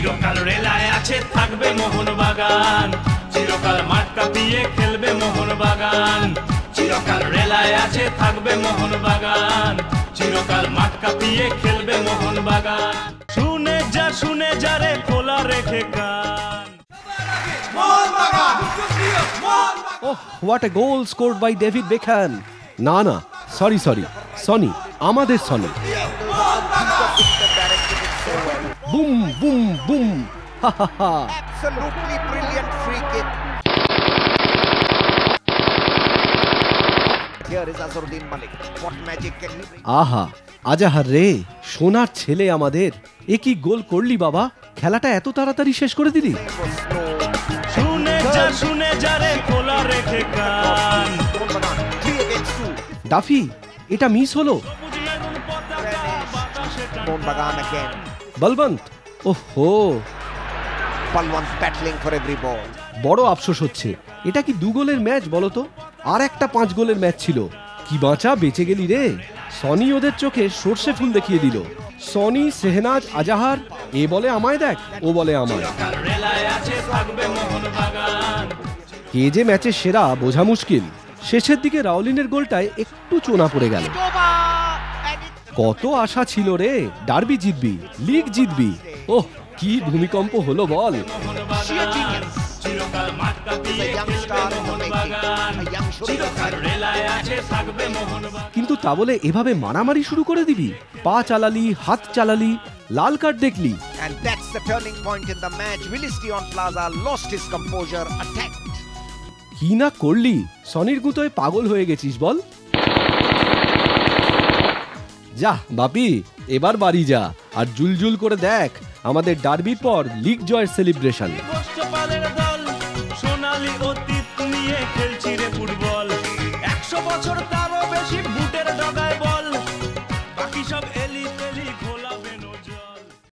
চিরকাল রেলায় আছে, থাকবে মোহনবাগান চিরকাল মাঠ কাঁপিয়ে খেলবে মোহনবাগান চিরকাল রেলায় আছে, থাকবে মোহনবাগান চিরকাল মাঠ কাঁপিয়ে খেলবে মোহনবাগান শুনে যা শুনে যা রে খোলা রেখে কান what a goal scored by David Beckham না না সরি সরি সনি আমাদের সনি বুম বুম বুম হা হা হা Absolutely brilliant free kick. Here is Azharuddin Malik. What magic can he bring? আহা আজাহার রে সোনার ছেলে আমাদের এ কি গোল করলি বাবা খেলাটা এত তাড়াতাড়ি শেষ করে দিলি. শুনে যা শুনে যা রে রেখে কান. ডাফি এটা মিস হলো again. বলবন্ত। ওহো। Palwant battling for every বল। বড় আফসোস হচ্ছে। এটা কি দু গোলের ম্যাচ বলো তো? আর একটা পাঁচ গোলের ম্যাচ ছিল। কি বাঁচা বেঁচে গেলি রে। সনি ওদের চোখে সর্ষে ফুল দেখিয়ে দিল। সনি সেহনাজ আজাহার এ বলে আমায় দেখ ও বলে আমায়। কে যে ম্যাচের সেরা বোঝা মুশকিল। শেষের দিকে রাউলিনের গোলটায় একটু চোনা পড়ে গেল। কত আশা ছিল রে। Derby জিতবি league জিতবি। ও কি ভূমিকম্প হলো বল। কিন্তু তা বলে এভাবে মারামারি শুরু করে দিবি? পা চালালি হাত চালালি লাল কার্ড দেখলি। কি না করলি? সনির গুঁতোয় পাগল হয়ে গেছিস বল। যা, বাপি, এবার বাড়ি যা। আর জুলজুল করে দেখ, আমাদের ডার্বির পর লিগ জয়ের সেলিব্রেশন বছর তারও বেশি বুটের ডগায় বল। বাকি সব এলিতে